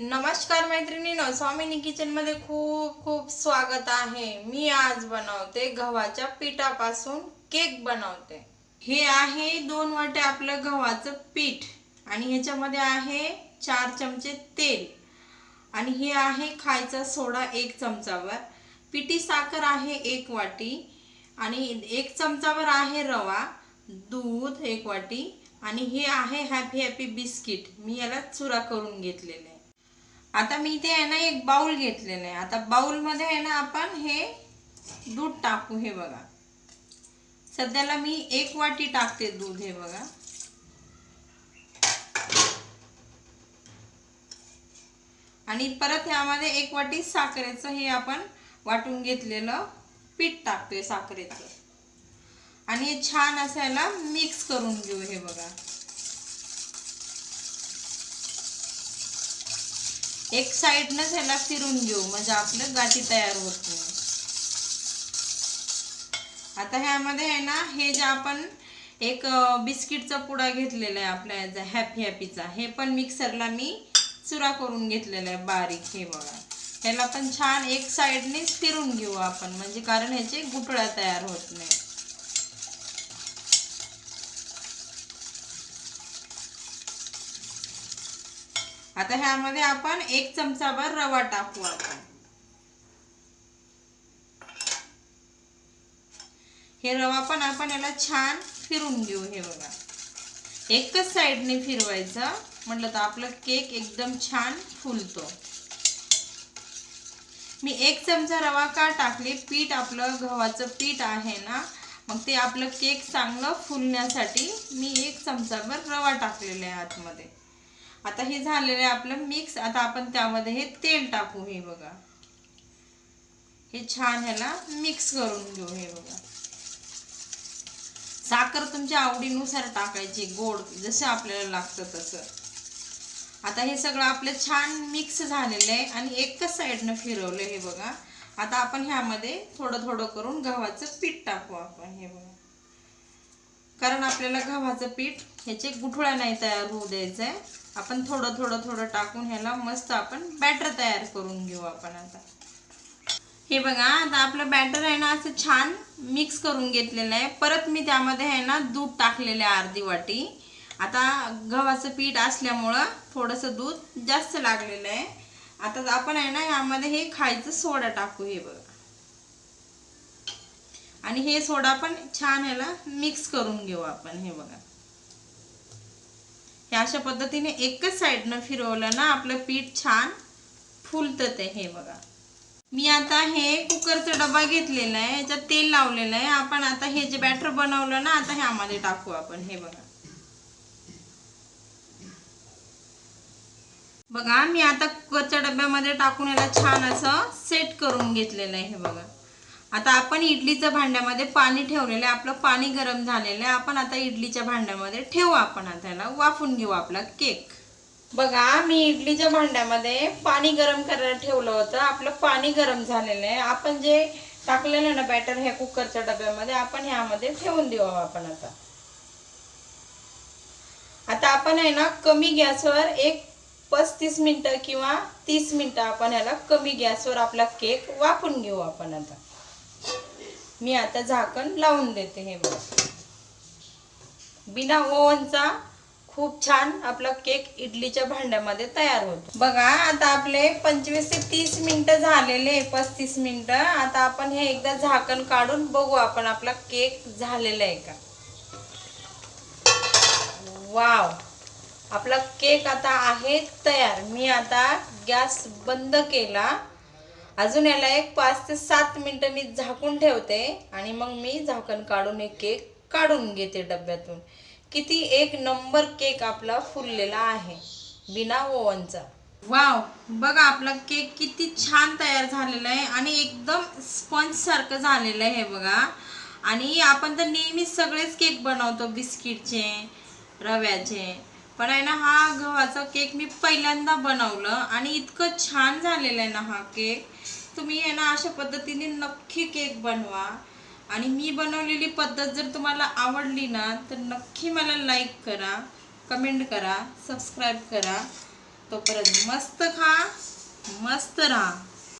नमस्कार मैत्रिणीनो स्वामिनी किचनमध्ये खूप खूप स्वागत आहे. मी आज बनवते गव्हाच्या पिठापासून केक बनवते. हे आहे दोन वाटे आपलं गव्हाचं पीठ आणि ह्याच्यामध्ये आहे चार चमचे तेल. आणि हे आहे खायचा सोडा एक चमचावर. पिठी साखर आहे एक वाटी आणि एक चमचावर आहे रवा दूध एक वाटी. आणि हे आहे हॅपी हॅपी बिस्किट. मी याला चुरा करून घेतलेले. आहे आता मी इथे आहे ना एक बाउल घेतलेलं आहे. आता बाउलमध्ये आहे ना आपण हे दूध टाकू हे बघा. सध्याला मी एक वाटी टाकते दूध हे बघा. आणि परत ह्यामध्ये एक वाटी साखरेचं हे आपण वाटून घेतलेलं पीठ टाकतोय साखरेचं. आणि छान असायला मिक्स करून घेऊ हे बघा. एक साईडनंच ह्याला फिरून घेऊ. म्हणजे आपलं गाठी तयार होत. नाही आता ह्यामध्ये आहे ना हे जे आपण एक बिस्किटचा पुडा घेतलेला आहे आपल्या याचा हॅपी हॅपीचा हे पण मिक्सरला मी चुरा करून घेतलेला आहे बारीक. हे बघा. ह्याला पण छान एक साईडनेच फिरून घेऊ आपण. म्हणजे कारण ह्याचे गुठळ्या तयार होत नाही आता ह्यामध्ये आपण एक चमचाभर रवा टाकू आपण. हे रवा पण आपण याला छान फिरून घेऊ हे बघा. एकच साईडने फिरवायचं म्हटलं तर आपलं केक एकदम छान फुलतो. मी एक चमचा रवा का टाकले? पीठ आपलं गव्हाचं पीठ आहे ना मग ते आपलं केक चांगलं फुलण्यासाठी मी एक चमचाभर रवा टाकलेला आहे आतमध्ये. आता हे झालेलं आहे आपलं मिक्स आता आपण त्यामध्ये हे तेल टाकू हे बघा. हे छान ह्याला मिक्स करून घेऊ हे बघा. साखर तुमच्या आवडीनुसार टाकायची गोड जसं आपल्याला लागतं तसं. आता हे सगळं आपलं छान मिक्स झालेलं आहे आणि एकच साईडनं फिरवलं हे बघा. आता आपण ह्यामध्ये थोडं थोडं करून गव्हाचं पीठ टाकू आपण हे बघा. कारण आपल्याला गव्हाचं पीठ ह्याचे गुठळ्या नाही तयार होऊ द्यायचं आहे आपण थोडं थोडं थोडं टाकून ह्याला मस्त आपण बॅटर तयार करून घेऊ आपण आता. हे बघा आता आपलं बॅटर आहे ना असं छान मिक्स करून घेतलेलं आहे. परत मी त्यामध्ये आहे ना दूध टाकलेलं आहे अर्धी वाटी. आता गव्हाचं पीठ असल्यामुळं थोडंसं दूध जास्त लागलेलं आहे. आता आपण आहे ना यामध्ये हे खायचं सोडा टाकू हे बघा. आणि हे सोडा पण छान ह्याला मिक्स करून घेऊ आपण हे बघा. हे अशा पद्धतीने एकच साईडनं फिरवलं ना आपलं पीठ छान फुलतं ते हे बघा. मी आता हे कुकरचा डबा घेतलेला आहे याच्यात तेल लावलेलं आहे. आपण आता हे जे बॅटर बनवलं ना आता ह्यामध्ये टाकू आपण हे बघा. बघा मी आता कुकरच्या डब्यामध्ये टाकून याला छान असं सेट करून घेतलेलं आहे हे बघा. आता आपण इडलीच्या भांड्यामध्ये पाणी ठेवलेलं आहे. आपलं पाणी गरम झालेलं आहे. आपण आता इडलीच्या भांड्यामध्ये ठेवू आपण आता याला. वाफून घेऊ आपला केक. बघा मी इडलीच्या भांड्यामध्ये पाणी गरम करायला ठेवलं होतं. आपलं पाणी गरम झालेलं आहे. आपण जे टाकलेलं ना बॅटर हे कुकरच्या डब्यामध्ये आपण ह्यामध्ये ठेवून देऊ आपण आता. आता आपण आहे ना कमी गॅसवर एक पस्तीस मिनटं किंवा तीस मिनिटं आपण ह्याला कमी गॅसवर आपला केक वाफून घेऊ आपण आता. मी आता झाकण लावून देते हे बघा. बिना ओव्हनचा खूप छान आपला केक इडलीच्या भांड्यामध्ये तयार होतो. बघा आता आपले पंचवीस ते तीस मिनिटं झालेले पस्तीस मिनिटं. आता आपण हे एकदा झाकण काढून बघू आपण आपला केक झालेला आहे का. वाव! आपला केक आता आहे तयार. मी आता गॅस बंद केला. अजून याला एक पाच ते सात मिनटं मी झाकून ठेवते आणि मग मी झाकण काढून एक केक काढून घेते डब्यातून. किती एक नंबर केक आपला फुललेला आहे. बिना ओवनचा वाव बघा आपला केक किती छान तयार झालेला आहे आणि एकदम स्पंज सारखं झालेलं आहे बघा. आणि आपण तर नेहमीच सगळेच केक बनवतो बिस्किटचे रव्याचे. पण आहे ना हा गव्हाचा केक मी पहिल्यांदा बनवलं आणि इतकं छान झालेलं आहे ना हा केक. तुम्ही आहे ना अशा पद्धतीने नक्की केक बनवा. आणि मी बनवलेली पद्धत जर तुम्हाला आवडली ना तर नक्की मला लाईक करा कमेंट करा सबस्क्राईब करा. तोपर्यंत मस्त खा मस्त राहा.